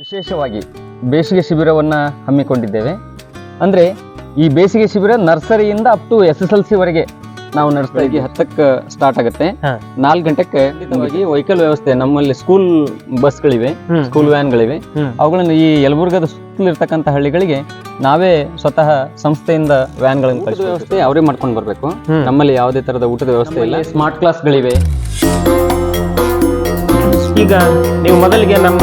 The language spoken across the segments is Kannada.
ವಿಶೇಷವಾಗಿ ಬೇಸಿಗೆ ಶಿಬಿರವನ್ನು ಹಮ್ಮಿಕೊಂಡಿದ್ದೇವೆ. ಅಂದರೆ ಈ ಬೇಸಿಗೆ ಶಿಬಿರ ನರ್ಸರಿಯಿಂದ up to S S L C ವರೆಗೆ ನಾವು ನಡೆಸ್ತಾ ಇದ್ದೀವಿ. ಹತ್ತಕ್ಕೆ ಸ್ಟಾರ್ಟ್ ಆಗುತ್ತೆ. ನಾಲ್ಕು ಗಂಟೆಗೆ ಖಂಡಿತವಾಗಿ ವೆಹಿಕಲ್ ವ್ಯವಸ್ಥೆ ನಮ್ಮಲ್ಲಿ ಸ್ಕೂಲ್ ಬಸ್ಗಳಿವೆ. ಸ್ಕೂಲ್ ವ್ಯಾನ್ಗಳಿವೆ ಗಳಿವೆ. ಅವುಗಳನ್ನು ಈ ಯಲಬುರ್ಗದ ಸುತ್ತಲಿರ್ತಕ್ಕಂಥ ಹಳ್ಳಿಗಳಿಗೆ ನಾವೇ ಸ್ವತಃ ಸಂಸ್ಥೆಯಿಂದ ವ್ಯಾನ್ಗಳನ್ನು ಕಳಿಸಿ ವ್ಯವಸ್ಥೆ ಅವರೇ ಮಾಡ್ಕೊಂಡು ಬರಬೇಕು. ನಮ್ಮಲ್ಲಿ ಯಾವುದೇ ತರದ ಊಟದ ವ್ಯವಸ್ಥೆ ಇಲ್ಲ. ಸ್ಮಾರ್ಟ್ ಕ್ಲಾಸ್ಗಳಿವೆ ಈಗ ನೀವು ಮೊದಲಿಗೆ ನಮ್ಮ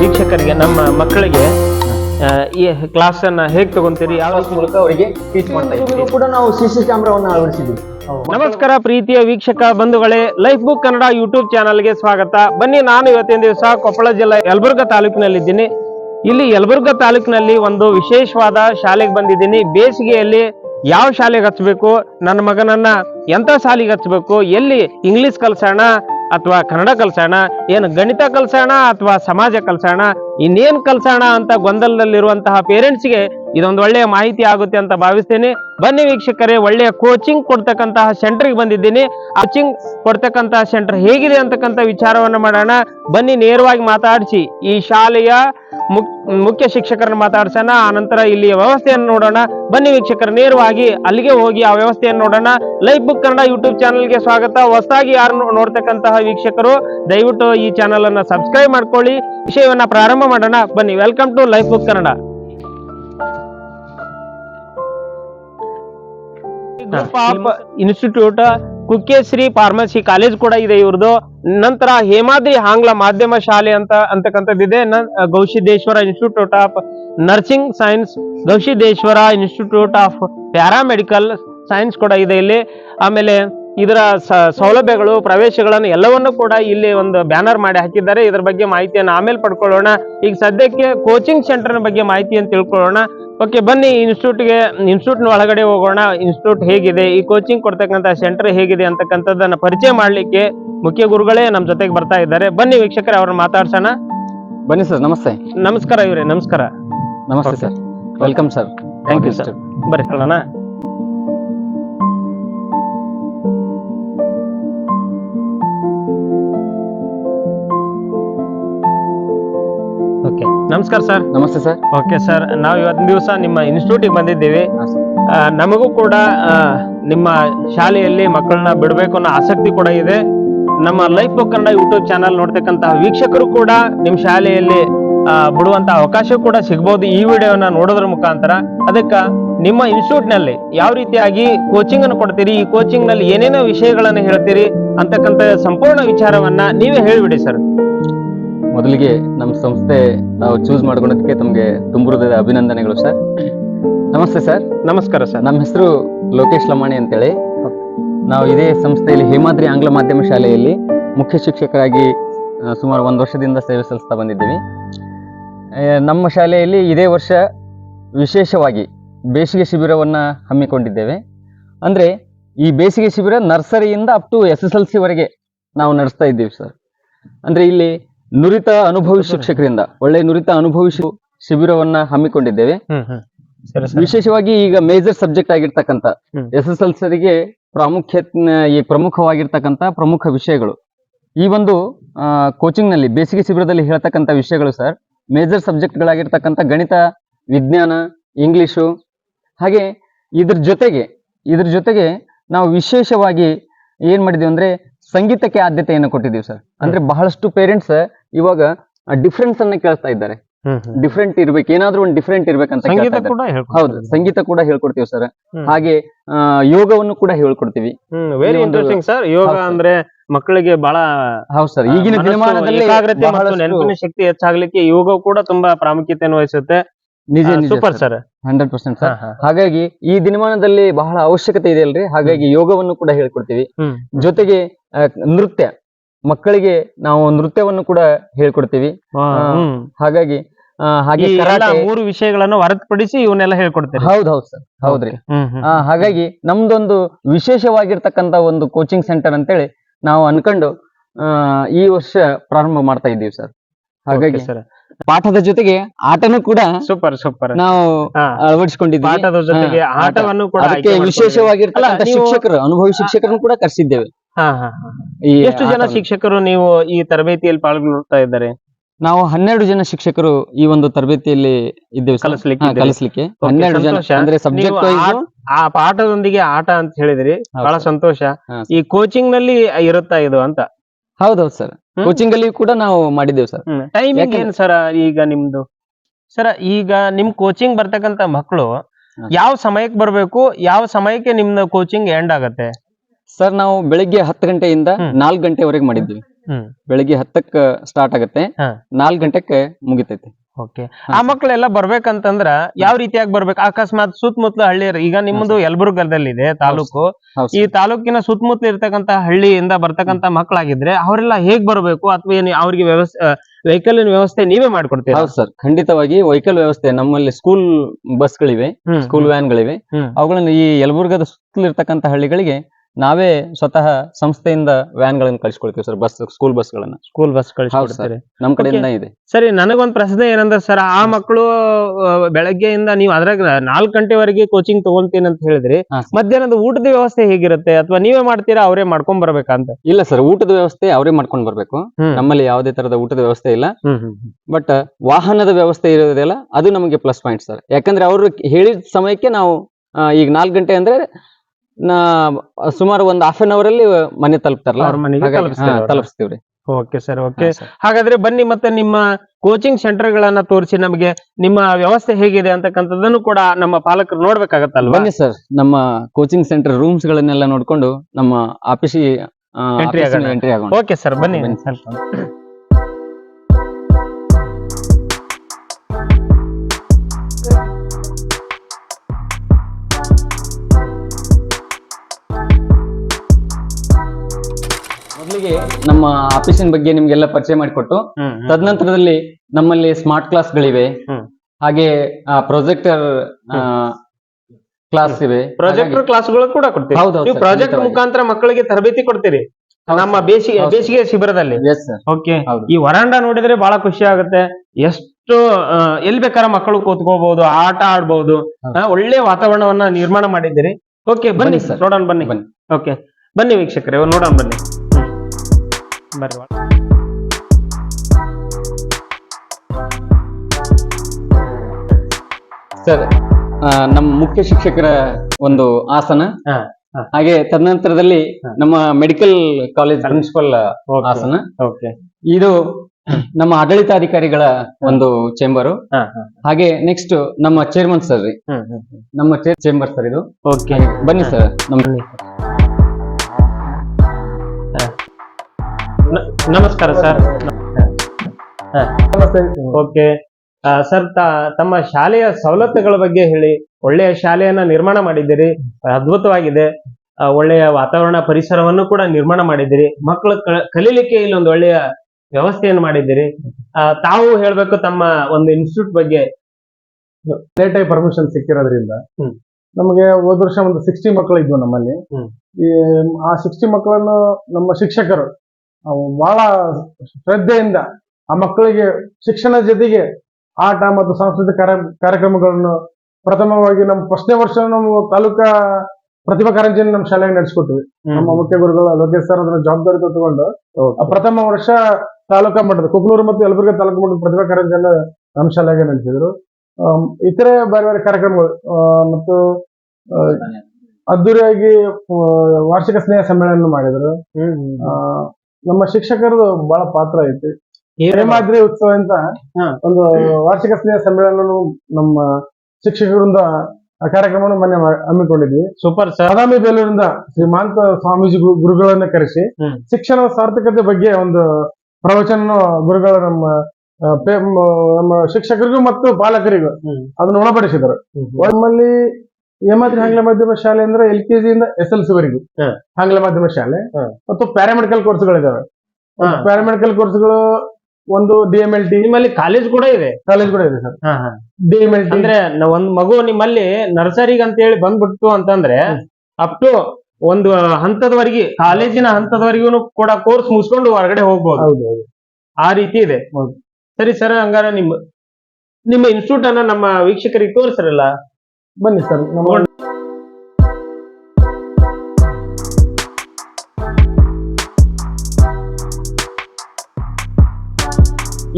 ವೀಕ್ಷಕರಿಗೆ ನಮ್ಮ ಮಕ್ಕಳಿಗೆ ಆ, ಈ ಕ್ಲಾಸ್ ಅನ್ನ ಹೇಗ್ ತಗೊಂತೀರಿ? ಯಾವ ಮೂಲಕ ಅವರಿಗೆ ಟೀಚ್ ಮಾಡ್ತಾ ಇದ್ದೀವಿ. ಕೂಡ ನಾವು ಸಿ ಸಿ ಕ್ಯಾಮ್ರಾವನ್ನು ಅಳವಡಿಸಿದ್ವಿ ನಮಸ್ಕಾರ ಪ್ರೀತಿಯ ವೀಕ್ಷಕ ಬಂಧುಗಳೇ ಲೈಫ್ ಬುಕ್ ಕನ್ನಡ ಯೂಟ್ಯೂಬ್ ಚಾನಲ್ಗೆ ಸ್ವಾಗತ. ಬನ್ನಿ ನಾನು ಇವತ್ತಿನ ದಿವಸ ಕೊಪ್ಪಳ ಜಿಲ್ಲೆ ಯಲಬುರ್ಗಾ ತಾಲೂಕಿನಲ್ಲಿದ್ದೀನಿ. ಇಲ್ಲಿ ಯಲಬುರ್ಗಾ ತಾಲೂಕಿನಲ್ಲಿ ಒಂದು ವಿಶೇಷವಾದ ಶಾಲೆಗೆ ಬಂದಿದ್ದೀನಿ. ಬೇಸಿಗೆಯಲ್ಲಿ ಯಾವ ಶಾಲೆಗೆ ಹಚ್ಚಬೇಕು ನನ್ನ ಮಗನನ್ನ ಎಂತ ಶಾಲೆಗೆ ಹಚ್ಚಬೇಕು ಎಲ್ಲಿ ಇಂಗ್ಲಿಷ್ ಕಲ್ಸೋಣ? ಅಥವಾ ಕನ್ನಡ ಕಲ್ಸೋಣ ಏನು ಗಣಿತ ಕಲ್ಸೋಣ ಅಥವಾ ಸಮಾಜ ಕಲ್ಸೋಣ ಇನ್ನೇನ್ ಕಲ್ಸೋಣ ಅಂತ ಗೊಂದಲದಲ್ಲಿರುವಂತಹ ಪೇರೆಂಟ್ಸ್ಗೆ ಇದೊಂದು ಒಳ್ಳೆಯ ಮಾಹಿತಿ ಆಗುತ್ತೆ ಅಂತ ಭಾವಿಸ್ತೇನೆ. ಬನ್ನಿ ವೀಕ್ಷಕರೇ, ಒಳ್ಳೆಯ ಕೋಚಿಂಗ್ ಕೊಡ್ತಕ್ಕಂತಹ ಸೆಂಟರ್ಗೆ ಬಂದಿದ್ದೀನಿ. ಕೋಚಿಂಗ್ ಕೊಡ್ತಕ್ಕಂತಹ ಸೆಂಟರ್ ಹೇಗಿದೆ ಅಂತಕ್ಕಂಥ ವಿಚಾರವನ್ನ ಮಾಡೋಣ. ಬನ್ನಿ ನೇರವಾಗಿ ಮಾತಾಡಿಸಿ. ಈ ಶಾಲೆಯ ಮುಖ್ಯ ಶಿಕ್ಷಕರನ್ನು ಮಾತಾಡ್ಸೋಣ. ಆನಂತರ ಇಲ್ಲಿ ವ್ಯವಸ್ಥೆಯನ್ನು ನೋಡೋಣ. ಬನ್ನಿ ವೀಕ್ಷಕರು, ನೇರವಾಗಿ ಅಲ್ಲಿಗೆ ಹೋಗಿ ಆ ವ್ಯವಸ್ಥೆಯನ್ನು ನೋಡೋಣ. ಲೈಫ್ ಬುಕ್ ಕನ್ನಡ ಯೂಟ್ಯೂಬ್ ಚಾನಲ್ಗೆ ಸ್ವಾಗತ. ಹೊಸದಾಗಿ ಯಾರು ನೋಡ್ತಕ್ಕಂತಹ ವೀಕ್ಷಕರು, ದಯವಿಟ್ಟು ಈ ಚಾನಲ್ ಅನ್ನ ಸಬ್ಸ್ಕ್ರೈಬ್ ಮಾಡ್ಕೊಳ್ಳಿ. ವಿಷಯವನ್ನ ಪ್ರಾರಂಭ ಮಾಡೋಣ. ಬನ್ನಿ welcome to life book Kannada institute Kukkeshree pharmacy college ಕೂಡ ಇದೆ ಇವ್ರದ್ದು ನಂತರ ಹೇಮಾದ್ರಿ ಆಂಗ್ಲ ಮಾಧ್ಯಮ ಶಾಲೆ ಅಂತ ಅಂತಕ್ಕಂಥದ್ದಿದೆ Gausiddeshwara institute of nursing science Gausiddeshwara institute of paramedical science ಕೂಡ ಇದೆ ಇಲ್ಲಿ. ಆಮೇಲೆ ಇದರ ಸ- ಸೌಲಭ್ಯಗಳು ಪ್ರವೇಶಗಳನ್ನು ಎಲ್ಲವನ್ನೂ ಕೂಡ ಇಲ್ಲಿ ಒಂದು ಬ್ಯಾನರ್ ಮಾಡಿ ಹಾಕಿದ್ದಾರೆ. ಇದರ ಬಗ್ಗೆ ಮಾಹಿತಿಯನ್ನು ಆಮೇಲೆ ಪಡ್ಕೊಳ್ಳೋಣ. ಈಗ ಸದ್ಯಕ್ಕೆ ಕೋಚಿಂಗ್ ಸೆಂಟರ್ನ ಬಗ್ಗೆ ಮಾಹಿತಿಯನ್ನು ತಿಳ್ಕೊಳ್ಳೋಣ. ಓಕೆ ಬನ್ನಿ ಇನ್ಸ್ಟಿಟ್ಯೂಟ್ಗೆ ಇನ್ಸ್ಟಿಟ್ಯೂಟ್ನ ಒಳಗಡೆ ಹೋಗೋಣ. ಇನ್ಸ್ಟಿಟ್ಯೂಟ್ ಹೇಗಿದೆ? ಈ ಕೋಚಿಂಗ್ ಕೊಡ್ತಕ್ಕಂಥ ಸೆಂಟರ್ ಹೇಗಿದೆ ಅಂತಕ್ಕಂಥದ್ದನ್ನು ಪರಿಚಯ ಮಾಡಲಿಕ್ಕೆ ಮುಖ್ಯ ಗುರುಗಳೇ ನಮ್ಮ ಜೊತೆಗೆ ಬರ್ತಾ ಇದ್ದಾರೆ. ಬನ್ನಿ ವೀಕ್ಷಕರೇ ಅವ್ರನ್ನ ಮಾತಾಡ್ಸೋಣ. ಬನ್ನಿ ಸರ್ ನಮಸ್ತೆ. ನಮಸ್ಕಾರ ಇವರೇ ನಮಸ್ಕಾರ. ನಮಸ್ತೆ sir. Welcome sir. Thank you sir. ಬರ್ರಿ ನಮಸ್ಕಾರ ಸರ್. ನಮಸ್ತೆ ಸರ್. ಓಕೆ ಸರ್ ನಾವು ಇವತ್ತಿನ ದಿವಸ ನಿಮ್ಮ ಇನ್ಸ್ಟಿಟ್ಯೂಟಿಗೆ ಬಂದಿದ್ದೀವಿ. ನಮಗೂ ಕೂಡ ನಿಮ್ಮ ಶಾಲೆಯಲ್ಲಿ ಮಕ್ಕಳನ್ನ ಬಿಡಬೇಕು ಅನ್ನೋ ಆಸಕ್ತಿ ಕೂಡ ಇದೆ. ನಮ್ಮ life book Kannada YouTube channel ನೋಡ್ತಕ್ಕಂತಹ ವೀಕ್ಷಕರು ಕೂಡ ನಿಮ್ಮ ಶಾಲೆಯಲ್ಲಿ ಬಿಡುವಂತ ಅವಕಾಶ ಕೂಡ ಸಿಗಬಹುದು ಈ ವಿಡಿಯೋನ ನೋಡೋದ್ರ ಮುಖಾಂತರ. ಅದಕ್ಕ ನಿಮ್ಮ ಇನ್ಸ್ಟಿಟ್ಯೂಟ್ನಲ್ಲಿ ಯಾವ ರೀತಿಯಾಗಿ ಕೋಚಿಂಗ್ ಅನ್ನು ಕೊಡ್ತೀರಿ? ಈ ಕೋಚಿಂಗ್ನಲ್ಲಿ ಏನೇನೋ ವಿಷಯಗಳನ್ನು ಹೇಳ್ತೀರಿ? ಅಂತಕ್ಕಂಥ ಸಂಪೂರ್ಣ ವಿಚಾರವನ್ನ ನೀವೇ ಹೇಳಿಬಿಡಿ ಸರ್. ಮೊದಲಿಗೆ ನಮ್ಮ ಸಂಸ್ಥೆ ನಾವು ಚೂಸ್ ಮಾಡ್ಕೊಳೋದಕ್ಕೆ ತಮಗೆ ತುಂಬ ಹೃದಯದ ಅಭಿನಂದನೆಗಳು ಸರ್ ನಮಸ್ತೆ ಸರ್ ನಮಸ್ಕಾರ ಸರ್ ನಮ್ಮ ಹೆಸರು ಲೋಕೇಶ್ ಲಮಾಣಿ ಅಂತೇಳಿ. ನಾವು ಇದೇ ಸಂಸ್ಥೆಯಲ್ಲಿ ಹೇಮಾದ್ರಿ ಆಂಗ್ಲ ಮಾಧ್ಯಮ ಶಾಲೆಯಲ್ಲಿ ಮುಖ್ಯ ಶಿಕ್ಷಕರಾಗಿ ಸುಮಾರು ಒಂದು ವರ್ಷದಿಂದ ಸೇವೆ ಸಲ್ಲಿಸ್ತಾ ಬಂದಿದ್ದೀವಿ. ನಮ್ಮ ಶಾಲೆಯಲ್ಲಿ ಇದೇ ವರ್ಷ ವಿಶೇಷವಾಗಿ ಬೇಸಿಗೆ ಶಿಬಿರವನ್ನು ಹಮ್ಮಿಕೊಂಡಿದ್ದೇವೆ. ಅಂದರೆ ಈ ಬೇಸಿಗೆ ಶಿಬಿರ ನರ್ಸರಿಯಿಂದ up to S S L ಸಿವರೆಗೆ ನಾವು ನಡೆಸ್ತಾ ಇದ್ದೀವಿ ಸರ್ ಅಂದರೆ ಇಲ್ಲಿ ನುರಿತ ಅನುಭವಿ ಶಿಕ್ಷಕರಿಂದ ಒಳ್ಳೆ ನುರಿತ ಅನುಭವಿ ಶಿಬಿರವನ್ನ ಹಮ್ಮಿಕೊಂಡಿದ್ದೇವೆ. ವಿಶೇಷವಾಗಿ ಈಗ ಮೇಜರ್ ಸಬ್ಜೆಕ್ಟ್ ಆಗಿರ್ತಕ್ಕಂಥ. ಎಸ್ ಎಸ್ ಎಲ್ ಸಿಗೆ ಪ್ರಾಮುಖ್ಯ ಈ ಪ್ರಮುಖವಾಗಿರ್ತಕ್ಕಂಥ ಪ್ರಮುಖ ವಿಷಯಗಳು. ಈ ಒಂದು ಕೋಚಿಂಗ್ನಲ್ಲಿ ಬೇಸಿಗೆ ಶಿಬಿರದಲ್ಲಿ ಹೇಳ್ತಕ್ಕಂಥ ವಿಷಯಗಳು ಸರ್. ಮೇಜರ್ ಸಬ್ಜೆಕ್ಟ್ಗಳಾಗಿರ್ತಕ್ಕಂಥ ಗಣಿತ ವಿಜ್ಞಾನ ಇಂಗ್ಲಿಷು. ಹಾಗೆ ಇದ್ರ ಜೊತೆಗೆ ಇದ್ರ ಜೊತೆಗೆ ನಾವು ವಿಶೇಷವಾಗಿ ಏನ್ ಮಾಡಿದೀವಿ ಅಂದ್ರೆ ಸಂಗೀತಕ್ಕೆ ಆದ್ಯತೆಯನ್ನು ಕೊಟ್ಟಿದ್ದೀವಿ ಸರ್. ಅಂದ್ರೆ ಬಹಳಷ್ಟು ಪೇರೆಂಟ್ಸ್ ಇವಾಗ ಡಿಫ್ರೆನ್ಸ್ ಅನ್ನ ಕೇಳ್ತಾ ಇದ್ದಾರೆ. ಡಿಫ್ರೆಂಟ್ ಇರ್ಬೇಕು ಏನಾದ್ರೂ ಒಂದು ಡಿಫ್ರೆಂಟ್ ಇರ್ಬೇಕಂತ. ಹೌದು ಸಂಗೀತ ಕೂಡ ಹೇಳ್ಕೊಡ್ತೀವಿ ಸರ್. ಹಾಗೆ ಆ, ಯೋಗವನ್ನು ಕೂಡ ಹೇಳ್ಕೊಡ್ತೀವಿ. ವೆರಿ ಇಂಟ್ರೆಸ್ಟಿಂಗ್ ಸರ್ ಯೋಗ ಅಂದ್ರೆ ಮಕ್ಕಳಿಗೆ ಬಹಳ ಹೌದು ಸರ್. ಈಗಿನ ದಿನಮಾನದಲ್ಲಿ ಶಕ್ತಿ ಹೆಚ್ಚಾಗ್ಲಿಕ್ಕೆ ಯೋಗ ಕೂಡ ತುಂಬಾ ಪ್ರಾಮುಖ್ಯತೆಯನ್ನು ವಹಿಸುತ್ತೆ. ನಿಜ super sir. Hundred percent sir. ಹಾಗಾಗಿ ಈ ದಿನಮಾನದಲ್ಲಿ ಬಹಳ ಅವಶ್ಯಕತೆ ಇದೆ ಅಲ್ರಿ? ಹಾಗಾಗಿ ಯೋಗವನ್ನು ಕೂಡ ಹೇಳ್ಕೊಡ್ತೀವಿ. ಜೊತೆಗೆ ನೃತ್ಯ. ಮಕ್ಕಳಿಗೆ ನಾವು ನೃತ್ಯವನ್ನು ಕೂಡ ಹೇಳ್ಕೊಡ್ತೀವಿ. ಹಾಗಾಗಿ ಹಾಗೆ ಮೂರು ವಿಷಯಗಳನ್ನು ಹೊರತುಪಡಿಸಿ ಇವನ್ನೆಲ್ಲ ಹೇಳ್ಕೊಡ್ತೀವಿ ಹೌದ್ ಹೌದು ಸರ್. ಹೌದ್ರಿ. ಹಾಗಾಗಿ ನಮ್ದೊಂದು ವಿಶೇಷವಾಗಿರ್ತಕ್ಕಂತ ಒಂದು ಕೋಚಿಂಗ್ ಸೆಂಟರ್ ಅಂತೇಳಿ ನಾವು ಅನ್ಕೊಂಡು ಆ, ಈ ವರ್ಷ ಪ್ರಾರಂಭ ಮಾಡ್ತಾ ಇದ್ದೀವಿ ಸರ್. ಹಾಗಾಗಿ sir. ಪಾಠದ ಜೊತೆಗೆ ಆಟನು ಕೂಡ ಸೂಪರ್ ಸೂಪರ್ ನಾವು. ಅಳವಡಿಸಿಕೊಂಡಿದ್ದೀವಿ. ಪಾಠದ ಜೊತೆಗೆ ಆಟವನ್ನು ಕೂಡ ಅದಕ್ಕೆ. ವಿಶೇಷವಾಗಿರ್ತಕ್ಕಂಥ ಶಿಕ್ಷಕರು ಅನುಭವಿ ಶಿಕ್ಷಕರನ್ನು ಕೂಡ ಕರೆಸಿದ್ದೇವೆ. ಎಷ್ಟು ಜನ ಶಿಕ್ಷಕರು ನೀವು ಈ ತರಬೇತಿಯಲ್ಲಿ ಪಾಲ್ಗೊಳ್ಳುತ್ತಾ ಇದ್ದಾರೆ? ನಾವು ಹನ್ನೆರಡು ಜನ ಶಿಕ್ಷಕರು ಈ ಒಂದು ತರಬೇತಿಯಲ್ಲಿ ಇದ್ದೇವೆ ಕಲಿಸಲಿಕ್ಕೆ ಹನ್ನೆರಡು ಜನ. ಅಂದ್ರೆ ಸಬ್ಜೆಕ್ಟ್ ಆ- ಪಾಠದೊಂದಿಗೆ ಆಟ ಅಂತ ಹೇಳಿದ್ರಿ. ಬಹಳ ಸಂತೋಷ. ಈ ಕೋಚಿಂಗ್ನಲ್ಲಿ ಇರುತ್ತಾ ಇದು ಅಂತ? ಹೌದೌದು ಸರ್. ಹ್ಮ್? ಕೋಚಿಂಗ್ ಅಲ್ಲಿ ಕೂಡ ನಾವು ಮಾಡಿದ್ದೇವೆ ಸರ್. ಟೈಮಿಂಗ್ ಏನು ಏನ್ ಸರ ಈಗ ನಿಮ್ದು? ಸರ ಈಗ ನಿಮ್ ಕೋಚಿಂಗ್ ಬರ್ತಕ್ಕಂತ ಮಕ್ಕಳು. ಯಾವ ಸಮಯಕ್ಕೆ ಬರ್ಬೇಕು ಯಾವ ಸಮಯಕ್ಕೆ ನಿಮ್ದು ಕೋಚಿಂಗ್ ಎಂಡ್ ಆಗತ್ತೆ? ಸರ್ ನಾವು ಬೆಳಿಗ್ಗೆ ಹತ್ತು ಗಂಟೆಯಿಂದ ಹ್ಮ್. ನಾಲ್ಕು ಗಂಟೆವರೆಗೆ ಮಾಡಿದ್ವಿ. ಹ್ಮ್. ಬೆಳಿಗ್ಗೆ ಹತ್ತಕ್ಕ ಸ್ಟಾರ್ಟ್ ಆಗತ್ತೆ. ಹಾ. ನಾಲ್ಕು ಗಂಟೆಗೆ ಮುಗಿತೈತಿ. ಓಕೆ ಆ. ಮಕ್ಕಳೆಲ್ಲ ಬರ್ಬೇಕಂತಂದ್ರ ಯಾವ ರೀತಿಯಾಗಿ ಬರ್ಬೇಕು? ಅಕಸ್ಮಾತ್ ಸುತ್ತಮುತ್ತಲ ಹಳ್ಳಿ ಈಗ ನಿಮ್ಮದು ಯಲಬುರ್ಗದಲ್ಲಿದೆ ತಾಲೂಕು. ಈ. ತಾಲೂಕಿನ ಸುತ್ತಮುತ್ತಲ ಇರ್ತಕ್ಕಂತ ಹಳ್ಳಿಯಿಂದ ಬರ್ತಕ್ಕಂತ ಮಕ್ಕಳಾಗಿದ್ರೆ ಅವರೆಲ್ಲ ಹೇಗ್ ಬರಬೇಕು? ಅಥವಾ ಏನು ಅವ್ರಿಗೆ ವ್ಯವಸ್ಥೆ ವೆಹಿಕಲ್ ವ್ಯವಸ್ಥೆ ನೀವೇ ಮಾಡ್ಕೊಡ್ತೀರಾ? ಹೌದು ಸರ್. ಖಂಡಿತವಾಗಿ ವೆಹಿಕಲ್ ವ್ಯವಸ್ಥೆ ನಮ್ಮಲ್ಲಿ ಸ್ಕೂಲ್ ಬಸ್ ಗಳಿವೆ ಸ್ಕೂಲ್ ವ್ಯಾನ್ಗಳಿವೆ ಗಳಿವೆ. ಅವುಗಳನ್ನು ಈ ಯಲಬುರ್ಗದ ಸುತ್ತಲಿರ್ತಕ್ಕಂಥ ಹಳ್ಳಿಗಳಿಗೆ ನಾವೇ ಸ್ವತಃ ಸಂಸ್ಥೆಯಿಂದ ವ್ಯಾನ್ಗಳನ್ನು ಕಳಿಸ್ಕೊಳ್ತೀವಿ ಸರ್ ಬಸ್ ಸ್ಕೂಲ್ ಬಸ್ಗಳನ್ನ. ಸ್ಕೂಲ್ ಬಸ್ ಕಳಿಸ್ಕೊಡ್ತೀರಿ. ನಮ್ ಕಡೆಯಿಂದ ಇದೆ. ಸರಿ ನನಗೊಂದು ಪ್ರಶ್ನೆ ಏನಂದ್ರೆ ಸರ್ ಆ ಮಕ್ಕಳು ಬೆಳಗ್ಗೆಯಿಂದ ನೀವು ಅದ್ರಾಗ ನಾಲ್ಕು ಗಂಟೆವರೆಗೆ ಕೋಚಿಂಗ್ ತಗೊಂತೀನಿ ಅಂತ ಹೇಳಿದ್ರಿ. ಮಧ್ಯಾಹ್ನದ ಊಟದ ವ್ಯವಸ್ಥೆ ಹೇಗಿರುತ್ತೆ? ಅಥವಾ ನೀವೇ ಮಾಡ್ತೀರಾ ಅವರೇ ಮಾಡ್ಕೊಂಡ್ ಬರ್ಬೇಕಂತ? ಇಲ್ಲ ಸರ್ ಊಟದ ವ್ಯವಸ್ಥೆ ಅವರೇ ಮಾಡ್ಕೊಂಡ್ ಬರ್ಬೇಕು. ನಮ್ಮಲ್ಲಿ ಯಾವುದೇ ತರದ ಊಟದ ವ್ಯವಸ್ಥೆ ಇಲ್ಲ. ಬಟ್ ವಾಹನದ ವ್ಯವಸ್ಥೆ ಇರೋದಿಲ್ಲ ಅದು ನಮಗೆ ಪ್ಲಸ್ ಪಾಯಿಂಟ್ ಸರ್. ಯಾಕಂದ್ರೆ ಅವರು ಹೇಳಿದ ಸಮಯಕ್ಕೆ ನಾವು ಈಗ ನಾಲ್ಕು ಗಂಟೆ ಅಂದ್ರೆ ನಾ ಸುಮಾರು ಒಂದು ಹಾಫ್ ಅನ್ ಅವರ್ ಅಲ್ಲಿ ಮನೆ ತಲುಪ್ತಾರಲ್ಲ ಅವ್ರ ಮನೆಗೆ ಹಾಗಾಗಿ- ತಲುಪಿಸ್ತೀರ ಹಾ, ಅವ್ರನ್ನ? ತಲುಪಿಸ್ತೀವ್ರಿ ಓಕೆ ಸರ್ ಓಕೆ ಹಾ. ಹಾಗಾದ್ರೆ ಬನ್ನಿ ಮತ್ತೆ ನಿಮ್ಮ ಕೋಚಿಂಗ್ ಸೆಂಟರ್ ಗಳನ್ನ ತೋರಿಸಿ ನಮಗೆ ನಿಮ್ಮ ವ್ಯವಸ್ಥೆ ಹೇಗಿದೆ ಅಂತಕ್ಕಂಥದ್ದನ್ನು ಕೂಡ ನಮ್ಮ ಪಾಲಕರು ನೋಡ್ಬೇಕಾಗತ್ತಲ್ವಾ ಬನ್ನಿ ಸರ್ ನಮ್ಮ ಕೋಚಿಂಗ್ ಸೆಂಟರ್ ರೂಮ್ಸ್ ಗಳನ್ನೆಲ್ಲ ನೋಡ್ಕೊಂಡು ನಮ್ಮ ಆಫೀಸಿಗೆ Entry ಆಗೋಣ. ಎಂಟ್ರಿ ಆಗೋಣ ಓಕೆ ಸರ್ ಬನ್ನಿ ಬನ್ನಿ. ಸ್ವಲ್ಪ ಮೊದಲಿಗೆ ನಮ್ಮ ಆಫೀಸಿನ ಬಗ್ಗೆ ನಿಮ್ಗೆಲ್ಲ ಪರಿಚಯ ಮಾಡಿಕೊಟ್ಟು. ತದನಂತರದಲ್ಲಿ ನಮ್ಮಲ್ಲಿ ಸ್ಮಾರ್ಟ್ ಕ್ಲಾಸ್ಗಳಿವೆ. ಗಳಿವೆ ಹಾಗೆ ಪ್ರೊಜೆಕ್ಟರ್ ಕ್ಲಾಸ್ ಇವೆ. ಪ್ರಾಜೆಕ್ಟರ್ ಕ್ಲಾಸ್ಗಳು ಕೂಡ ಕೊಡ್ತೀವಿ. ಹೌದು, ಪ್ರಾಜೆಕ್ಟ್. ಮುಖಾಂತರ ಮಕ್ಕಳಿಗೆ ತರಬೇತಿ ಕೊಡ್ತೀರಿ. ನಮ್ಮ ಬೇಸಿಗೆ. ಬೇಸಿಗೆ ಶಿಬಿರದಲ್ಲಿ. ಓಕೆ ಈ ವರಾಂಡ ನೋಡಿದ್ರೆ ಬಹಳ ಖುಷಿ ಆಗುತ್ತೆ. ಎಷ್ಟು ಎಲ್ ಎಲ್ಲಿ ಬೇಕಾದ್ರೆ ಮಕ್ಕಳು ಕೂತ್ಕೋಬಹುದು ಆಟ ಆಡ್ಬಹುದು ಹೌದು. ಒಳ್ಳೆ ವಾತಾವರಣವನ್ನ ನಿರ್ಮಾಣ ಮಾಡಿದ್ದೀರಿ. ಓಕೆ ಬನ್ನಿ. ಸರ್. ನೋಡೋಣ ಬನ್ನಿ. ಬನ್ನಿ. ಓಕೆ ಬನ್ನಿ ವೀಕ್ಷಕರೇ ನೋಡೋಣ ಬನ್ನಿ. ಬರ್ರಿ ಸರ್ ನಮ್ಮ ಮುಖ್ಯ ಶಿಕ್ಷಕರ ಒಂದು ಆಸನ. ಹಾಗೆ ತದನಂತರದಲ್ಲಿ ನಮ್ಮ ಮೆಡಿಕಲ್ ಕಾಲೇಜ್ ಪ್ರಿನ್ಸಿಪಲ್ ಆಸನ. ಇದು ನಮ್ಮ ಆಡಳಿತಾಧಿಕಾರಿಗಳ ಒಂದು ಚೇಂಬರು. ಹಾಗೆ ನೆಕ್ಸ್ಟ್ ನಮ್ಮ ಚೇರ್ಮನ್ ಸರ್ ನಮ್ಮ. ನಮ್ಮ ಚೇಂಬರ್ ಸರ್ ಇದು. ಓಕೆ ಬನ್ನಿ ಸರ್ ನಮ್ಮ ನಮಸ್ಕಾರ ಸರ್. ಓಕೆ. ಸರ್ ತಮ್ಮ ಶಾಲೆಯ ಸವಲತ್ತುಗಳ ಬಗ್ಗೆ ಹೇಳಿ. ಒಳ್ಳೆಯ ಶಾಲೆಯನ್ನ ನಿರ್ಮಾಣ ಮಾಡಿದ್ದೀರಿ. ಅದ್ಭುತವಾಗಿದೆ. ಒಳ್ಳೆಯ ವಾತಾವರಣ ಪರಿಸರವನ್ನು ಕೂಡ ನಿರ್ಮಾಣ ಮಾಡಿದ್ದೀರಿ. ಮಕ್ಕಳು ಕಲೀಲಿಕ್ಕೆ ಇಲ್ಲೊಂದು ಒಳ್ಳೆಯ ವ್ಯವಸ್ಥೆಯನ್ನು ಮಾಡಿದ್ದೀರಿ. ತಾವು ಹೇಳ್ಬೇಕು ತಮ್ಮ ಒಂದು ಇನ್ಸ್ಟಿಟ್ಯೂಟ್ ಬಗ್ಗೆ. ಲೇಟ್ ಆಗಿ ಪರ್ಮಿಷನ್ ಸಿಕ್ಕಿರೋದ್ರಿಂದ ನಮಗೆ ಹೋದ ವರ್ಷ ಒಂದು ಸಿಕ್ಸ್ಟಿ ಮಕ್ಕಳು ಇದ್ವು ನಮ್ಮಲ್ಲಿ. ಈ ಆ ಸಿಕ್ಸ್ಟಿ ಮಕ್ಕಳನ್ನು ನಮ್ಮ ಶಿಕ್ಷಕರು ಬಹಳ ಶ್ರದ್ಧೆಯಿಂದ ಆ ಮಕ್ಕಳಿಗೆ ಶಿಕ್ಷಣ ಜೊತೆಗೆ ಆಟ ಮತ್ತು ಸಾಂಸ್ಕೃತಿಕ ಕಾರ್ಯ- ಕಾರ್ಯಕ್ರಮಗಳನ್ನು ಪ್ರಥಮವಾಗಿ ನಮ್ಮ ಫಸ್ಟ್ನೇ ವರ್ಷ ನಾವು ತಾಲೂಕಾ ಪ್ರತಿಭಾ ಕಾರಂಜಿನ ನಮ್ಮ ಶಾಲೆಗೆ ನಡೆಸ್ಕೊಟ್ಟಿವಿ. ನಮ್ಮ ಮುಖ್ಯ ಗುರುಗಳು ಲೋಕೇಶ್ ಸರ್ ಅದನ್ನ ಜವಾಬ್ದಾರಿ ತೊಗೊಂಡು ಆ ಪ್ರಥಮ ವರ್ಷ ತಾಲೂಕಾ ಮಟ್ಟದ ಕುಕ್ನೂರು ಮತ್ತು ಯಲಬುರ್ಗ ತಾಲೂಕು ಮಟ್ಟದ ಪ್ರತಿಭಾ ಕಾರಂಜಿಯನ್ನು ನಮ್ಮ ಶಾಲೆಗೆ ನಡೆಸಿದ್ರು. ಇತರೆ ಬೇರೆ ಬೇರೆ ಕಾರ್ಯಕ್ರಮಗಳು ಮತ್ತು ಅದ್ದೂರಿಯಾಗಿ ವಾರ್ಷಿಕ ಸ್ನೇಹ ಸಮ್ಮೇಳನ ಮಾಡಿದ್ರು. ನಮ್ಮ ಶಿಕ್ಷಕರದು ಬಹಳ ಪಾತ್ರ ಐತಿ. ಹೇಮಾದ್ರಿ ಉತ್ಸವ ಅಂತ ಒಂದು ವಾರ್ಷಿಕ ಸ್ನೇಹ ಸಮ್ಮೇಳನ ನಮ್ಮ ಶಿಕ್ಷಕರಿಂದ ಕಾರ್ಯಕ್ರಮವನ್ನು ಮೊನ್ನೆ ಹಮ್ಮಿಕೊಂಡಿದ್ವಿ. ಸೂಪರ್ ಸರ್ ಬಾದಾಮಿ ಬೇಲೂರಿಂದ ಶ್ರೀಮಾಂತ ಸ್ವಾಮೀಜಿ ಗುರುಗಳನ್ನ ಕರೆಸಿ ಶಿಕ್ಷಣ ಶಿಕ್ಷಣದ ಸಾರ್ಥಕತೆ ಬಗ್ಗೆ ಒಂದು ಪ್ರವಚನ ಗುರುಗಳು ನಮ್ಮ ನಮ್ಮ ಶಿಕ್ಷಕರಿಗೂ ಮತ್ತು ಪಾಲಕರಿಗೂ ಅದನ್ನ ಉಣಬಡಿಸಿದರು ನಮ್ಮಲ್ಲಿ ಹೇಮಾದ್ರಿ ಆಂಗ್ಲ ಮಾಧ್ಯಮ ಶಾಲೆ ಅಂದ್ರೆ ಎಲ್ ಕೆ ಜಿಯಿಂದ ಎಸ್ ಎಲ್ ಸಿ ವರೆಗೂ. ಆಂಗ್ಲ ಮಾಧ್ಯಮ ಶಾಲೆ. ಮತ್ತು ಪ್ಯಾರಾಮೆಡಿಕಲ್ ಕೋರ್ಸ್ಗಳಿದಾವೆ. ಪ್ಯಾರಾಮೆಡಿಕಲ್ ಕೋರ್ಸ್ಗಳು ಒಂದು ಡಿ ಎಂ ಎಲ್ ಟಿ. ನಿಮ್ಮಲ್ಲಿ ಕಾಲೇಜ್ ಕೂಡ ಇದೆ? ಕಾಲೇಜ್ ಕೂಡ ಇದೆ sir. D M L T. ಅಂದ್ರೆ ಒಂದ್ ಮಗು ನಿಮ್ಮಲ್ಲಿ ನರ್ಸರಿಗೆ ಅಂತ ಹೇಳಿ ಬಂದ್ಬಿಟ್ಟು ಅಂತಂದ್ರೆ ಅಪ್ ಟು ಒಂದು ಹಂತದವರೆಗೆ ಕಾಲೇಜಿನ ಹಂತದವರೆಗೂ ಕೂಡ ಕೋರ್ಸ್ ಮುಗಿಸ್ಕೊಂಡು ಹೊರಗಡೆ ಹೋಗ್ಬೋದು. ಆ ರೀತಿ ಇದೆ. ಸರಿ ಸರ್ ಹಂಗಾರ ನಿಮ್ಮ ನಿಮ್ಮ ಇನ್ಸ್ಟಿಟ್ಯೂಟ್ ಅನ್ನ ನಮ್ಮ ವೀಕ್ಷಕರಿಗೆ ತೋರಿಸ್ರಲ್ಲ? ಬನ್ನಿ ಸರ್ ನಮ್ಮ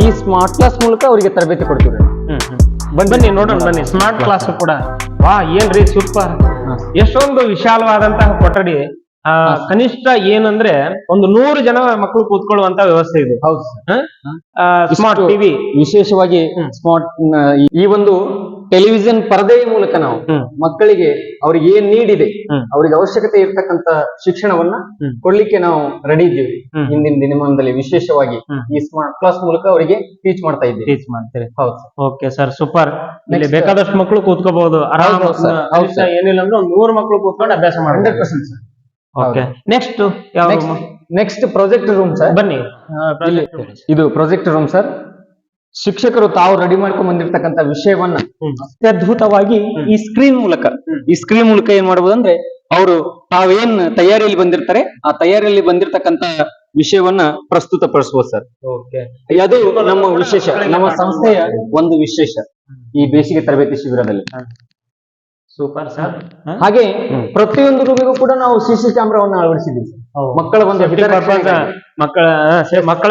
ಈ ಸ್ಮಾರ್ಟ್ ಕ್ಲಾಸ್ ಮೂಲಕ ಅವರಿಗೆ ತರಬೇತಿ ಕೊಡ್ತೀವಿ ಹ್ಮ್ ಬನ್ನಿ ನೋಡೋಣ ಬನ್ನಿ. ಸ್ಮಾರ್ಟ್ ಕ್ಲಾಸ್ ಕೂಡ. ವಾ ಏನ್ರಿ ಸೂಪರ್ ಎಷ್ಟೊಂದು ವಿಶಾಲವಾದಂತಹ ಕೊಠಡಿ. ಕನಿಷ್ಠ ಏನಂದ್ರೆ ಒಂದು ನೂರು ಜನ ಮಕ್ಕಳು ಕೂತ್ಕೊಳ್ಳುವಂತ ವ್ಯವಸ್ಥೆ ಇದು. ಹೌದು ಸ್ಮಾರ್ಟ್ ಟಿವಿ ವಿಶೇಷವಾಗಿ ಸ್ಮಾರ್ಟ್ ಈ ಒಂದು ಟೆಲಿವಿಷನ್ ಪರದೆಯ ಮೂಲಕ ನಾವು ಮಕ್ಕಳಿಗೆ ಅವ್ರಿಗೆ ಏನ್ ನೀಡಿದೆ. ಅವ್ರಿಗೆ ಅವಶ್ಯಕತೆ ಇರ್ತಕ್ಕಂತ ಶಿಕ್ಷಣವನ್ನ. ಕೊಡ್ಲಿಕ್ಕೆ ನಾವು ರೆಡಿ ಇದ್ದೀವಿ. ಹಿಂದಿನ ದಿನಮಾನದಲ್ಲಿ ವಿಶೇಷವಾಗಿ ಈ ಸ್ಮಾರ್ಟ್ ಕ್ಲಾಸ್ ಮೂಲಕ ಅವರಿಗೆ ಟೀಚ್ ಮಾಡ್ತಾ ಇದ್ದೀವಿ. ಟೀಚ್ ಮಾಡ್ತೀರಿ. ಹೌದು ಓಕೆ ಸರ್ ಸೂಪರ್ ಇಲ್ಲಿ ಬೇಕಾದಷ್ಟು ಮಕ್ಕಳು ಕೂತ್ಕೋಬಹುದು. ಆರಾಮ. ಏನಿಲ್ಲ ಅಂದ್ರೆ ಒಂದು ನೂರು ಮಕ್ಕಳು ಕೂತ್ಕೊಂಡು ಅಭ್ಯಾಸ ಹಂಡ್ರೆಡ್ ಮಾಡ್ತಾರೆ percent sir okay next next project room sir ಬನ್ನಿ. ಇದು ಪ್ರಾಜೆಕ್ಟ್ ರೂಮ್ ಸರ್ ಶಿಕ್ಷಕರು ತಾವು ರೆಡಿ ಮಾಡ್ಕೊಂಡ್ ಬಂದಿರತಕ್ಕಂತ ವಿಷಯವನ್ನ ಅತ್ಯದ್ಭುತವಾಗಿ ಈ ಸ್ಕ್ರೀನ್ ಮೂಲಕ ಈ ಸ್ಕ್ರೀನ್ ಮೂಲಕ ಏನ್ ಮಾಡಬಹುದು ಅಂದ್ರೆ ಅವರು ತಾವೇನ್ ತಯಾರಿಯಲ್ಲಿ ಬಂದಿರ್ತಾರೆ ಆ ತಯಾರಿಯಲ್ಲಿ ಬಂದಿರತಕ್ಕಂತ ವಿಷಯವನ್ನ ಪ್ರಸ್ತುತ ಪ್ರಸ್ತುತಪಡಿಸಬಹುದು ಸರ್ ಅದು ನಮ್ಮ ವಿಶೇಷ ನಮ್ಮ ಸಂಸ್ಥೆಯ ಒಂದು ವಿಶೇಷ ಈ ಬೇಸಿಗೆ ತರಬೇತಿ ಶಿಬಿರದಲ್ಲಿ. ಸೂಪರ್ ಸರ್ ಹಾಗೆ ಪ್ರತಿಯೊಂದು ರೂಮಿಗೂ ಕೂಡ ನಾವು ಸಿಸಿ ಕ್ಯಾಮೆರಾವನ್ನು ಅಳವಡಿಸಿದ್ದೀವಿ ಸರ್. ಮಕ್ಕಳ ಒಂದು. ಮಕ್ಕಳ ಮಕ್ಕಳ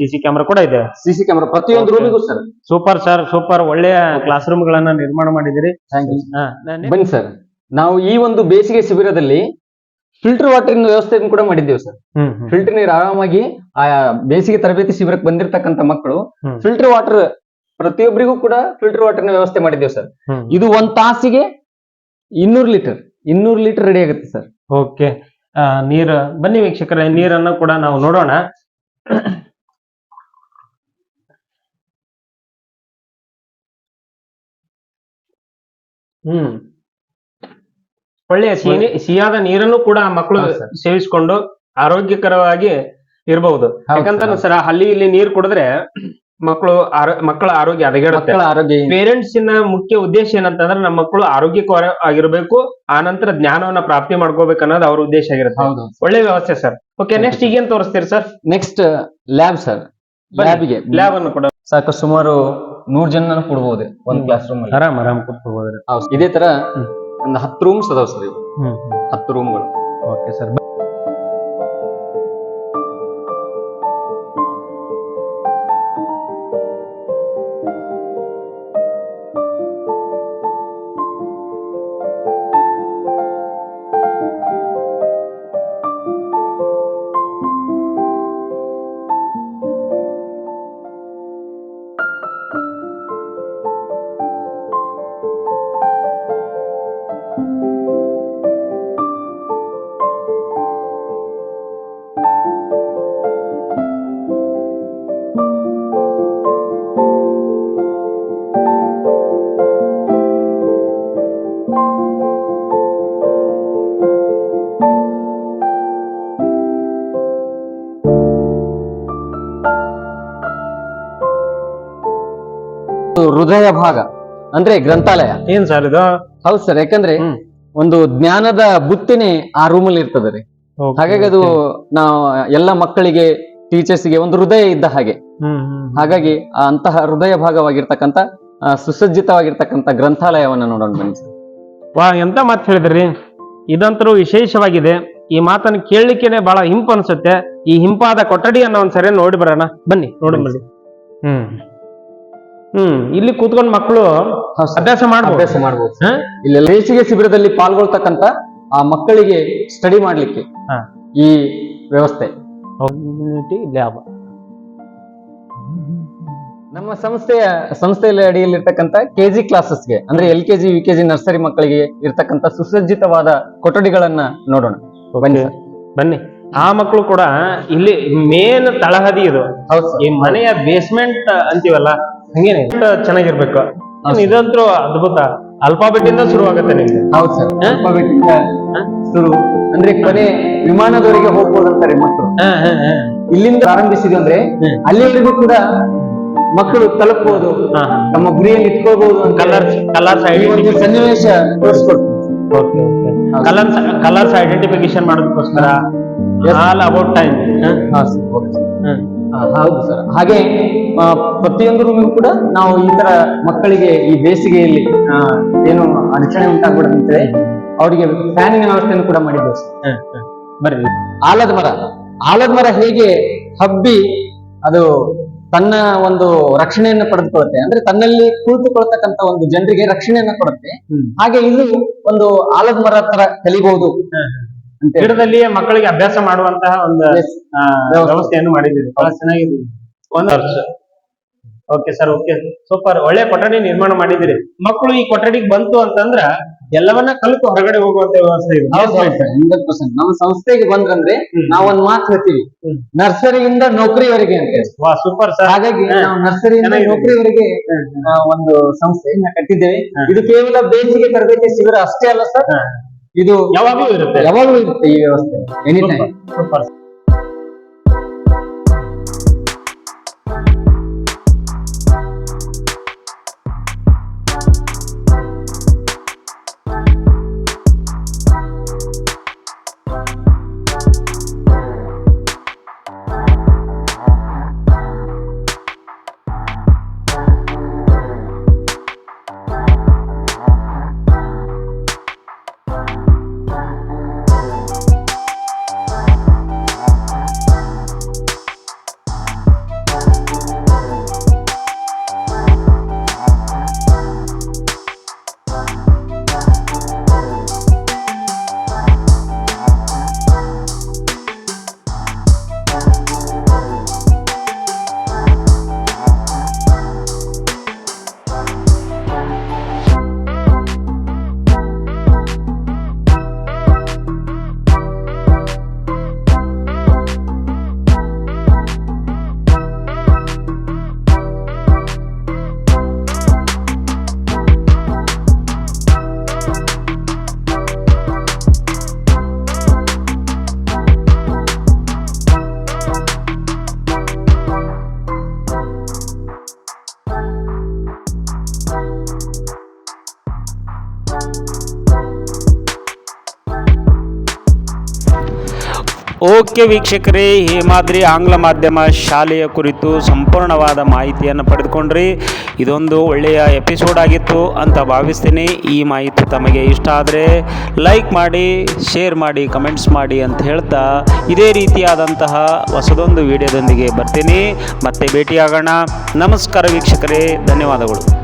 ಸಿಸಿ ಕ್ಯಾಮೆರಾ ಕೂಡ ಇದೆ. ಸಿಸಿ ಕ್ಯಾಮೆರಾ ಪ್ರತಿಯೊಂದು ರೂಮಿಗೂ ಸರ್. ಸೂಪರ್ ಸರ್ ಸೂಪರ್ ಒಳ್ಳೆಯ ಕ್ಲಾಸ್ ರೂಮ್ ಗಳನ್ನ ನಿರ್ಮಾಣ ಮಾಡಿದಿರಿ ಥ್ಯಾಂಕ್ ಯು ಹಾ, ಬನ್ನಿ ಸರ್ ನಾವು ಈ ಒಂದು ಬೇಸಿಗೆ ಶಿಬಿರದಲ್ಲಿ ಫಿಲ್ಟರ್ ವಾಟರ್ ವ್ಯವಸ್ಥೆಯನ್ನು ಕೂಡ ಮಾಡಿದ್ದೇವೆ ಸರ್ ಫಿಲ್ಟರ್ ನೀರು ಆರಾಮಾಗಿ ಆ ಬೇಸಿಗೆ ತರಬೇತಿ ಶಿಬಿರಕ್ಕೆ ಬಂದಿರತಕ್ಕಂತ ಮಕ್ಕಳು ಫಿಲ್ಟರ್ ವಾಟರ್ ಪ್ರತಿಯೊಬ್ಬರಿಗೂ ಕೂಡ ಫಿಲ್ಟರ್ ವಾಟರ್ನ ವ್ಯವಸ್ಥೆ ಮಾಡಿದ್ದೇವೆ ಸರ್ ಇದು ಒಂದ್ ತಾಸಿಗೆ ಇನ್ನೂರು ಲೀಟರ್ ಇನ್ನೂರು ಲೀಟರ್ ರೆಡಿ ಆಗುತ್ತೆ ಸರ್ ಓಕೆ. ಆ, ನೀರ ಬನ್ನಿ ವೀಕ್ಷಕರೇ ನೀರನ್ನ ಕೂಡ ನಾವು ನೋಡೋಣ. ಹ್ಮ್. ಒಳ್ಳೆಯ ಸಿಹಿ ಸಿಹಿಯಾದ ನೀರನ್ನು ಕೂಡ ಮಕ್ಕಳು ಹೌದು ಸರ್. ಸೇವಿಸಿಕೊಂಡು ಆರೋಗ್ಯಕರವಾಗಿ ಇರಬಹುದು. ಹೌದು ಸರ್ ಅಲ್ಲಿ ಇಲ್ಲಿ ನೀರು ಕುಡಿದ್ರೆ ಮಕ್ಕಳು ಮಕ್ಕಳ ಆರೋಗ್ಯ ಹದಗೆಡುತ್ತೆ. ಮಕ್ಕಳ ಆರೋಗ್ಯ ಪೇರೆಂಟ್ಸ್ನ ಮುಖ್ಯ ಉದ್ದೇಶ ಏನಂತಂದ್ರೆ ನಮ್ಮ ಮಕ್ಕಳು ಆರೋಗ್ಯಕರ ಆಗಿರ್ಬೇಕು ಆ ನಂತರ ಜ್ಞಾನವನ್ನ ಪ್ರಾಪ್ತಿ ಮಾಡ್ಕೋಬೇಕು ಅನ್ನೋದು ಅವ್ರ ಉದ್ದೇಶ ಆಗಿರುತ್ತೆ. ಹೌದು. ಒಳ್ಳೆ ವ್ಯವಸ್ಥೆ ಸರ್. ಓಕೆ ನೆಕ್ಸ್ಟ್ ಈಗೇನ್ ತೋರಿಸ್ತೀರಿ ಸರ್? ನೆಕ್ಸ್ಟ್ ಲ್ಯಾಬ್ ಸರ್ ಲ್ಯಾಬ್ಗೆ ಲ್ಯಾಬ್ ಅನ್ನು ಕೂಡ ಸಾಕು ಸುಮಾರು ನೂರ್ ಜನ ಕೊಡ್ಬೋದು ಒಂದ್ ಕ್ಲಾಸ್ ರೂಮ್ ಅಲ್ಲಿ. ಆರಾಮ್ ಆರಾಮ್ ಕೂತ್ಕೋಬೋದ್ರಿ ಹೌದು. ಇದೇ ತರ. ಒಂದು ಹತ್ತು ರೂಮ್ಸ್ ಅದಾವ ಸರ್ ಇವು. ಹತ್ತು ರೂಮ್ಗಳು ಓಕೆ ಸರ್ ಹೃದಯ ಭಾಗ ಅಂದ್ರೆ ಗ್ರಂಥಾಲಯ. ಏನ್ ಸರ್ ಇದು? ಹೌದು ಸರ್ ಯಾಕಂದ್ರೆ ಒಂದು ಜ್ಞಾನದ ಬುತ್ತಿನೇ ಆ ರೂಮ್ ಅಲ್ಲಿ ಇರ್ತದೆ ರೀ. ಹಾಗಾಗಿ ಅದು. ನಾವು ಎಲ್ಲ ಮಕ್ಕಳಿಗೆ ಟೀಚರ್ಸ್ಗೆ ಒಂದು ಹೃದಯ ಇದ್ದ ಹಾಗೆ. ಹಾಗಾಗಿ ಅಂತಹ ಹೃದಯ ಭಾಗವಾಗಿರ್ತಕ್ಕಂತ ಸುಸಜ್ಜಿತವಾಗಿರ್ತಕ್ಕಂತ ಗ್ರಂಥಾಲಯವನ್ನ ನೋಡೋಣ ಬನ್ನಿ ಸರ್. ವಾ ಎಂತ ಮಾತು ಹೇಳಿದ್ರಿ? ಇದಂತರೂ ವಿಶೇಷವಾಗಿದೆ. ಈ ಮಾತನ್ನು ಕೇಳಲಿಕ್ಕೆ ಬಹಳ ಹಿಂಪ್ ಅನ್ಸುತ್ತೆ ಈ ಹಿಂಪಾದ ಕೊಠಡಿಯನ್ನ ಒಂದ್ಸರಿ ನೋಡಿ ಬರೋಣ. ಬನ್ನಿ ನೋಡಿ ಬನ್ನಿ. ಹ್ಮ್. ಹ್ಮ್ ಇಲ್ಲಿ ಕೂತ್ಕೊಂಡು ಮಕ್ಕಳು ಅಭ್ಯಾಸ ಮಾಡ್ಬೋದು. ಅಭ್ಯಾಸ ಮಾಡ್ಬೋದು ಇಲ್ಲಿ ಬೇಸಿಗೆ ಶಿಬಿರದಲ್ಲಿ ಪಾಲ್ಗೊಳ್ತಕ್ಕಂತ ಆ ಮಕ್ಕಳಿಗೆ ಸ್ಟಡಿ ಮಾಡ್ಲಿಕ್ಕೆ ಈ ವ್ಯವಸ್ಥೆ. ಲ್ಯಾಬ್. ನಮ್ಮ ಸಂಸ್ಥೆಯ ಸಂಸ್ಥೆಯಲ್ಲಿ ಅಡಿಯಲ್ಲಿರ್ತಕ್ಕಂಥ ಕೆಜಿ ಕ್ಲಾಸಸ್ಗೆ ಅಂದ್ರೆ L KG U KG nursery ಮಕ್ಕಳಿಗೆ ಇರ್ತಕ್ಕಂಥ ಸುಸಜ್ಜಿತವಾದ ಕೊಠಡಿಗಳನ್ನ ನೋಡೋಣ. ಬನ್ನಿ. ಬನ್ನಿ. ಆ ಮಕ್ಕಳು ಕೂಡ ಇಲ್ಲಿ ಮೇನ್ ತಳಹದಿ ಇದು. ಈ ಮನೆಯ ಬೇಸ್ಮೆಂಟ್ ಅಂತೀವಲ್ಲ ಹಂಗೇನೆ. ಚೆನ್ನಾಗಿರ್ಬೇಕು. ಇದಂತೂ ಅದ್ಭುತ ಅಲ್ಫಾಬೆಟ್ ಇಂದ ಶುರು ಆಗುತ್ತೆ ನಿಮ್ಗೆ ಹೌದು ಸರ್. ಅಲ್ಫಾಬೆಟಿಂದ ಶುರು. ಅಂದ್ರೆ ಕೊನೆ ವಿಮಾನದವರೆಗೆ ಹೋಗ್ಬೋದು ಅಂತಾರೆ ಮಕ್ಕಳು. ಇಲ್ಲಿಂದ ಪ್ರಾರಂಭಿಸಿದ್ವಿ ಅಂದ್ರೆ. ಅಲ್ಲಿವರೆಗೂ ಕೂಡ ಮಕ್ಕಳು ತಲುಪಬಹುದು ನಮ್ಮ ಗುರಿಯಲ್ಲಿ ಇಟ್ಕೋಬಹುದು ಕಲರ್ ಕಲರ್ಸ್ ಕಲರ್ಸ್ ಒಂದು ಸನ್ನಿವೇಶ ತೋರಿಸ್ಕೊಡ್ತೀವಿ ಕಲರ್ಸ್ ಕಲರ್ಸ್ ಐಡೆಂಟಿಫಿಕೇಶನ್ ಮಾಡೋದಕ್ಕೋಸ್ಕರ ಆಲ್ ಅಬೌಟ್ ಟೈಮ್ ಹಾ, ಸರ್, ಓಕೆ ಹೌದು ಸರ್. ಹಾಗೆ ಪ್ರತಿಯೊಂದು ರೂಮಿಗೂ ಕೂಡ ನಾವು ಈ ತರ ಮಕ್ಕಳಿಗೆ ಈ ಬೇಸಿಗೆಯಲ್ಲಿ ಏನು ಅಡಚಣೆ ಉಂಟಾಗ್ಬಿಡುತ್ತೆ ಅವರಿಗೆ ಫ್ಯಾನಿನ ವ್ಯವಸ್ಥೆಯನ್ನು ಕೂಡ ಮಾಡಿದ್ದೇವೆ ಸರ್. ಬರ್ರಿ. ಆಲದ ಮರ. ಆಲದ ಮರ ಹೇಗೆ ಹಬ್ಬಿ ಅದು ತನ್ನ ಒಂದು ರಕ್ಷಣೆಯನ್ನು ಪಡೆದುಕೊಳ್ಳುತ್ತೆ. ಅಂದ್ರೆ ತನ್ನಲ್ಲಿ ಕುಳಿತುಕೊಳ್ತಕ್ಕಂತ ಒಂದು ಜನರಿಗೆ ರಕ್ಷಣೆಯನ್ನ ಕೊಡುತ್ತೆ. ಹಾಗೆ ಇದು ಒಂದು ಆಲದ ಮರ ತರ ಕಲಿಬಹುದು. ಗಿಡದಲ್ಲಿಯೇ ಮಕ್ಕಳಿಗೆ ಅಭ್ಯಾಸ ಮಾಡುವಂತಹ ಒಂದು. ವ್ಯವಸ್ಥೆಯನ್ನು ಮಾಡಿದ್ದೀರಿ. ಬಹಳ ಚೆನ್ನಾಗಿದೆ. ಒಂದು ವರ್ಷ ಓಕೆ ಸರ್ ಓಕೆ ಸೂಪರ್ ಒಳ್ಳೆ ಕೊಠಡಿ ನಿರ್ಮಾಣ ಮಾಡಿದ್ರಿ ಮಕ್ಕಳು ಈ ಕೊಠಡಿಗೆ ಬಂತು ಅಂತಂದ್ರ ಎಲ್ಲವನ್ನ ಕಲಿತು ಹೊರಗಡೆ ಹೋಗುವಂತ ವ್ಯವಸ್ಥೆ ಇದೆ. ಹಂಡ್ರೆಡ್ ಪರ್ಸೆಂಟ್ ನಮ್ಮ ಸಂಸ್ಥೆಗೆ ಬಂದ್ರಂದ್ರೆ ಹ್ಮ್. ನಾವೊಂದ್ ಮಾತು ಹೇಳ್ತೀವಿ. ನರ್ಸರಿಯಿಂದ ನೌಕರಿವರೆಗೆ ಅಂತ ವಾ ಸೂಪರ್ ಸರ್ ಹಾಗಾಗಿ. ನಾವು ನರ್ಸರಿಯಿಂದ. ನೌಕರಿವರೆಗೆ ಒಂದು ಸಂಸ್ಥೆಯನ್ನ ಕಟ್ಟಿದ್ದೇವೆ. ಇದು ಕೇವಲ ಬೇಸಿಗೆ ತರಬೇತಿ ಶಿಬಿರ ಅಷ್ಟೇ ಅಲ್ಲ ಸರ್. ಇದು ಯಾವಾಗ್ಲೂ ಇರುತ್ತೆ. ಯಾವಾಗಲೂ ಇರುತ್ತೆ ಈ ವ್ಯವಸ್ಥೆ. ಎನಿ ಟೈಮ್ ಸೂಪರ್ ಓಕೆ ವೀಕ್ಷಕರೇ ಹೇಮಾದ್ರಿ ಆಂಗ್ಲ ಮಾಧ್ಯಮ ಶಾಲೆಯ ಕುರಿತು ಸಂಪೂರ್ಣವಾದ ಮಾಹಿತಿಯನ್ನು ಪಡೆದುಕೊಂಡ್ರಿ. ಇದೊಂದು ಒಳ್ಳೆಯ ಎಪಿಸೋಡ್ ಆಗಿತ್ತು ಅಂತ ಭಾವಿಸ್ತೀನಿ. ಈ ಮಾಹಿತಿ ತಮಗೆ ಇಷ್ಟ ಆದರೆ ಲೈಕ್ ಮಾಡಿ ಶೇರ್ ಮಾಡಿ ಕಮೆಂಟ್ಸ್ ಮಾಡಿ ಅಂತ ಹೇಳ್ತಾ ಇದೇ ರೀತಿಯಾದಂತಹ ಹೊಸದೊಂದು ವಿಡಿಯೋದೊಂದಿಗೆ ಬರ್ತೀನಿ. ಮತ್ತೆ ಭೇಟಿಯಾಗೋಣ. ನಮಸ್ಕಾರ ವೀಕ್ಷಕರೇ, ಧನ್ಯವಾದಗಳು.